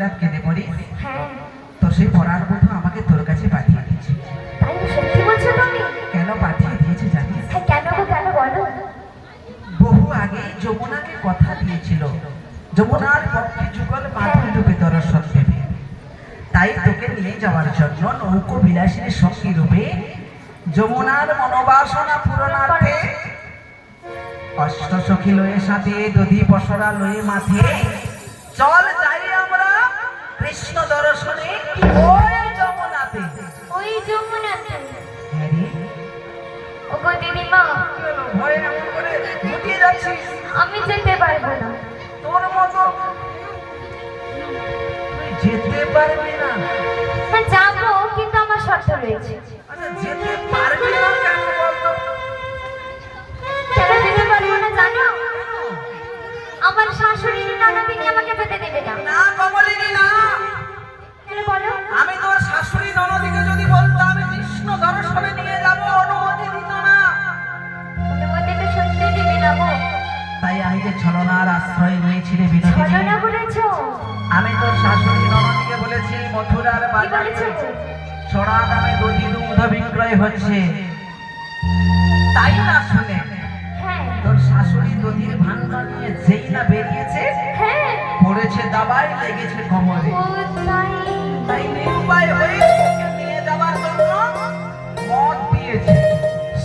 রাত কেঁদে পড়ি হ্যাঁ। তো সেই পড়ার বন্ধু আমাকে তোর কাছে পাঠিয়ে দিয়েছে। কেন পাঠিয়ে দিয়েছে জানিস? হ্যাঁ বহু আগে যমুনাকে কথা দিয়েছিল। যমুনার পক্ষে যুগল মাধুরী রূপে দর্শন দেবে তাই তোকে নিয়ে যাওয়ার জন্য নৌকো বিলাসীর সঙ্গী রূপে যমুনার মনোবাসনা পূরণার্থে অষ্ট সখী লয়ে সাথে দধি পসরা লয়ে মাথে চল কৃষ্ণ দর্শনে ওই যমুনাতে ওই যমুনাতে হ্যাঁ রে, ও গো দিদিমা ভয়ে এমন করে লুকিয়ে যাচ্ছিস? আমি যেতে পারব না। তোর মতো যেতে পারবি না। হ্যাঁ যাব কিন্তু আমার শর্ত রয়েছে। আচ্ছা যেতে পারবি না কেন বলতো? কেন যেতে পারব না জানো? আমার শাশুড়ি ননদিনী আমাকে যেতে দেবে না। না কমলিনী না। আমি তোর শাশুড়ি ননদিকে যদি বলতো আমি কৃষ্ণ দর্শনে নিয়ে যাব অনুমতি দিত না। অনুমতি তো সত্যি দিবে না তাই আমি যে ছলনার আশ্রয় নিয়েছি বিনোদিনী। ছলনা করেছ? আমি তোর শাশুড়ি ননদিকে বলেছি মথুরার বাজারে বলেছ? দামে দধি দুগ্ধ বিক্রয় হচ্ছে। তাই না শুনে? হ্যাঁ। তোর শাশুড়ি দধির ভান্ডার নিয়ে যেই না বেরিয়েছে হ্যাঁ। পড়েছে দাবাই লেগেছে কোমরে। তাই নিরুপায় হয়ে নিয়ে যাওয়ার জন্য মদ দিয়েছে।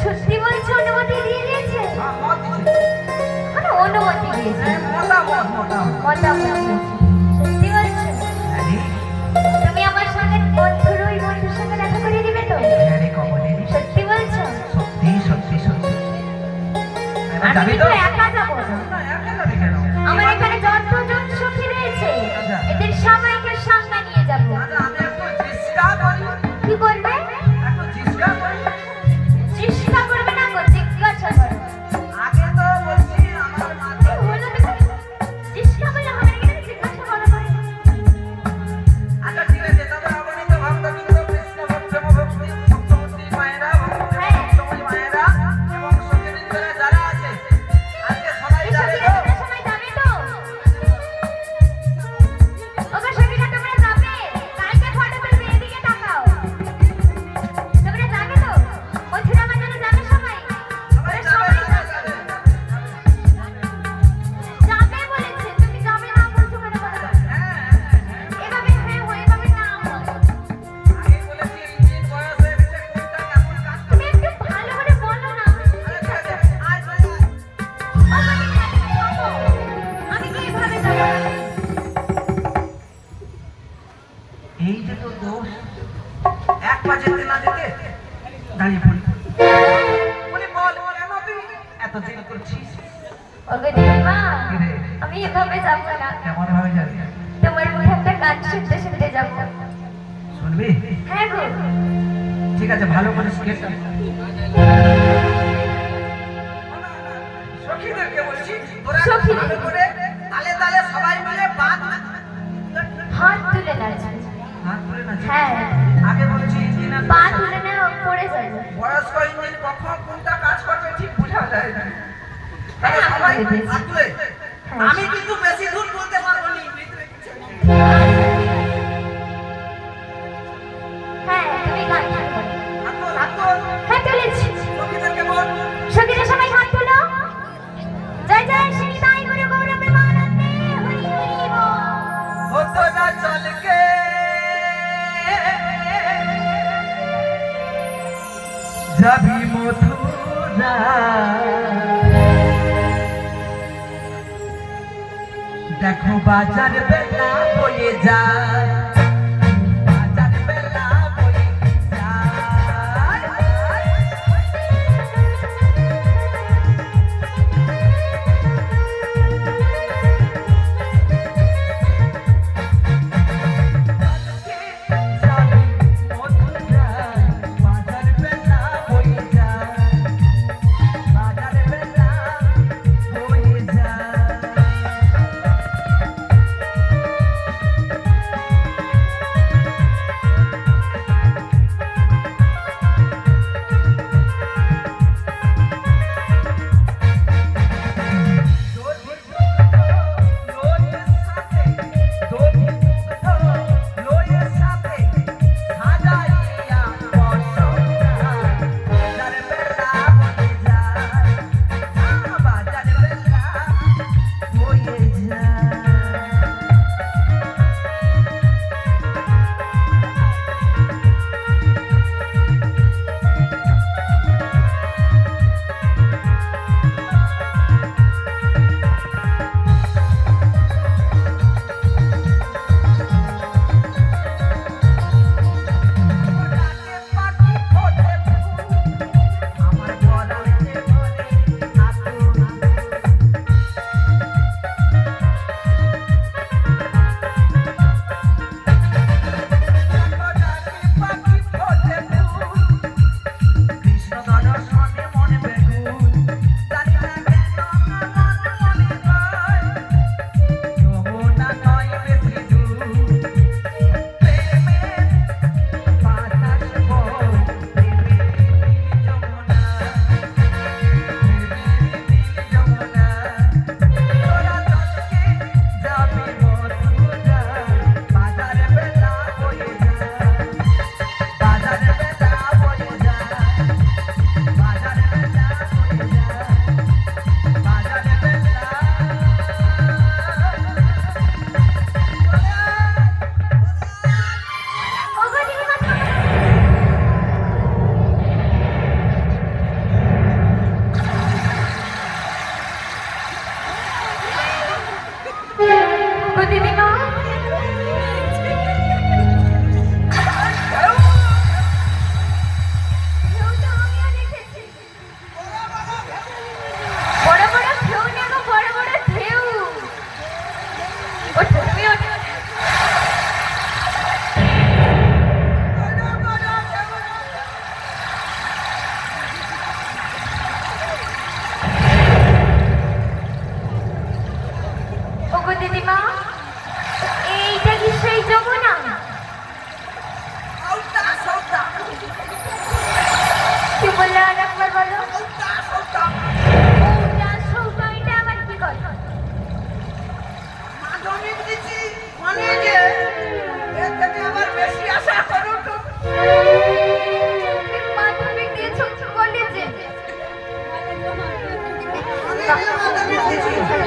সত্যি বলছো অনুমতি দিয়ে দিয়েছে? হ্যাঁ, মদ দিয়েছে। মানে অনুমতি দিয়েছে। হ্যাঁ, মদ। মতামত সত্যি বলছো? হ্যাঁ তুমি আমার সঙ্গে বন্ধুর ওই বন্ধুর সঙ্গে দেখা করে দিবে তো? রে কমলিনী, সত্যি বলছো? সত্যি সত্যি সত্যি। আমি যাবি তো? এই যে তো দোষ এক পা যেতে না যেতে দাঁড়িয়ে পড়ি। বলি বল কেন তুই এত দিন করছিস? ওগো দিদিমা আমি এভাবে যাব না। কেমন ভাবে যাবি? তোমার মুখে একটা গান শুনতে শুনতে যাব। শুনবি? হ্যাঁ গো। ঠিক আছে ভালো করে স্কেচ সখীদেরকে বলছি তোরা। ভালো করে তালে তালে সবাই মিলে হাত তুলে নাচবে। হ্যাঁ। আগে বলছি ইঞ্জিনের পা তুলে না পড়ে যাবে। বয়স্ক ইঞ্জিন কখন কোনটা কাজ করবে ঠিক বোঝা যায় না। হ্যাঁ, আমি। হ্যাঁ। আমি কিন্তু বেশি দূর বলতে পারব না। হ্যাঁ তুমি গান। হ্যাঁ বল। সঙ্গীরা সবাই হাত তুলো। জয় জয় শ্রী তাই গুরু গৌর প্রেমানন্দে। হরি হরি বল। হতো না চলকে যাবি মথুরা? দেখো বাজার বেলা বয়ে যায়।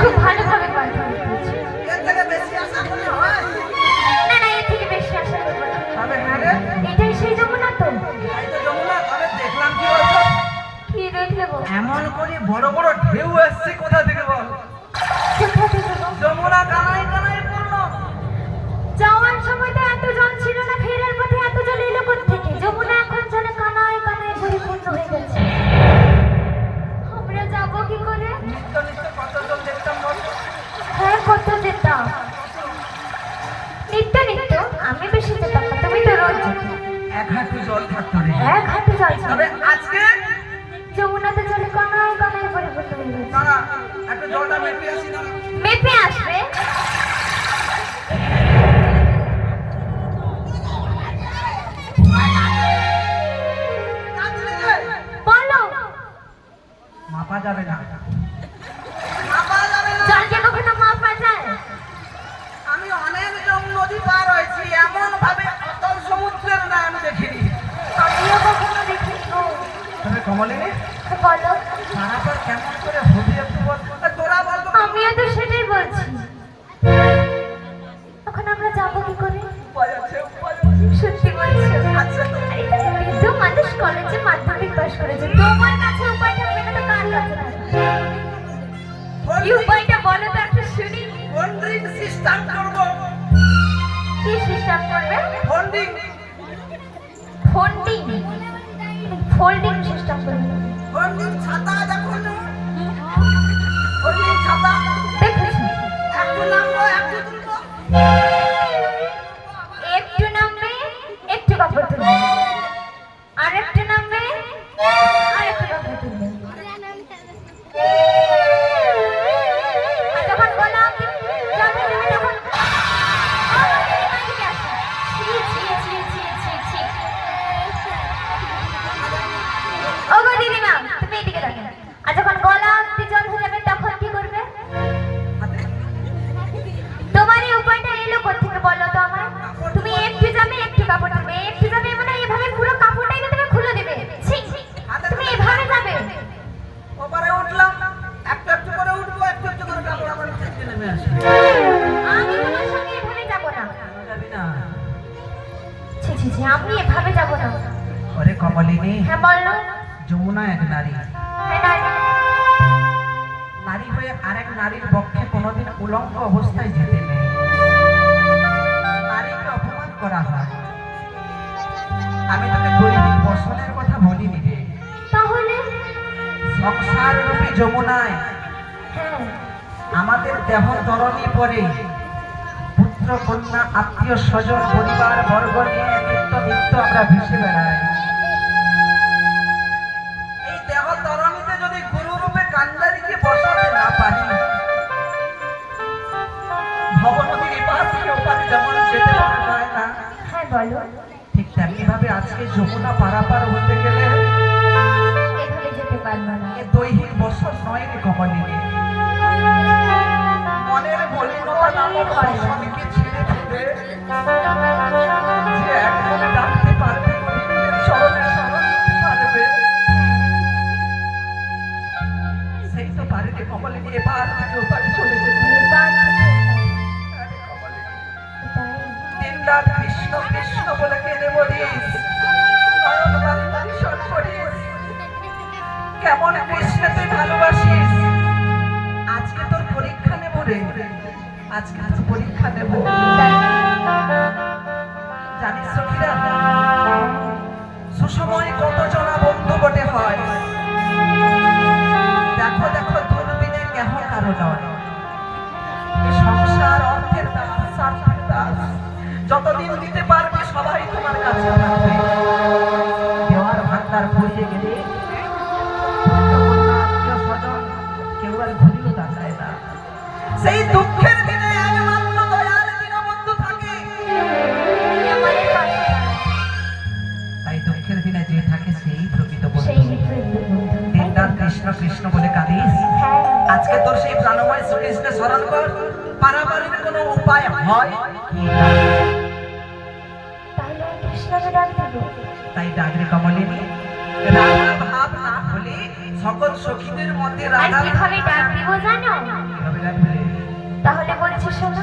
খুব ভালোভাবে না না এর থেকে বেশি আশা করব না। এটাই সেই যমুনা তো। কি দেখলে বল? এমন করে বড় বড় ঢেউ এসছে কোথা থেকে বল? কোথা থেকে গো? যমুনা কানাই কানাই পড়ল। যাওয়ার সময় তো এত জল ছিল না মেপে আসবে। বলো। মাপা যাবে না। জলকে কখনো মাপা যায়? আমি অনেক নদী পার হয়েছি এমন ভাবে অতল সমুদ্রের না আমি দেখিনি। আমিও কখনো দেখিনি তবে কমলিনী বলো। পারাপার কেমন করে হবি একটু বল আর তোরা বল তো। আমিও তো সেটাই বলছি। এখন আমরা যাব কি করে? সত্যি বলছো? বৃদ্ধ মানুষ কলেজে মাধ্যমিক পাস করেছে। তোমার কাছে উপায় থাকবে না তো কার কাছে কি উপায়টা বলো তো একটা শুনি। কোন ড্রিঙ্ক সিস্টেম করব সিস্টেম করবে? ফন্ডিং ফোল্ডিং ফোল্ডিং সিস্টেম করবে। ছাতা ছাতা। তুলবো একটু আমি এভাবে যাব না। ওরে কমলিনী হ্যাঁ বলো যমুনা এক নারী। হ্যাঁ নারী। হয়ে আরেক নারীর পক্ষে কোনোদিন উলঙ্গ অবস্থায় যেতে নেই। নারীকে অপমান করা হয়। আমি তোকে দৈনিক বসনের কথা বলিনি রে। তাহলে? সংসার রূপী যমুনায় হ্যাঁ। আমাদের দেহ তরণী পরে পুত্র কন্যা আত্মীয় স্বজন পরিবার বর্গ নিয়ে নিত্য আমরা ভেসে বেড়াই এই দেহ তরণীতে যদি গুরু রূপে কান্ডারিকে বসাতে না। পারি ভবনদীর এপার থেকে ওপারে যেমন যেতে পারা না। হ্যাঁ বলো ঠিক তেমনি ভাবে আজকে যমুনা পারাপার হতে গেলে দৈহিক বছর নয় রে কমলিনী। তোর পরীক্ষা সখীরা সুসময় কত জনা বন্ধু বটে হয়? দেখো দেখো কেহ কারও নয়। সংসার অর্থের দাস দাস। যতদিন দিতে পারবে, সবাই তোমার কাছে থাকবে। দেওয়ার ভান্ডার গেলে সেই দুঃখের হয় কি না? তাই ডাকরে কমলিনী রাধা ভাব না হলে সকল সখীদের মধ্যে রাধা কীভাবে ডাক দিব জানো কীভাবে ডাকবে রে? তাহলে বলছি শোনো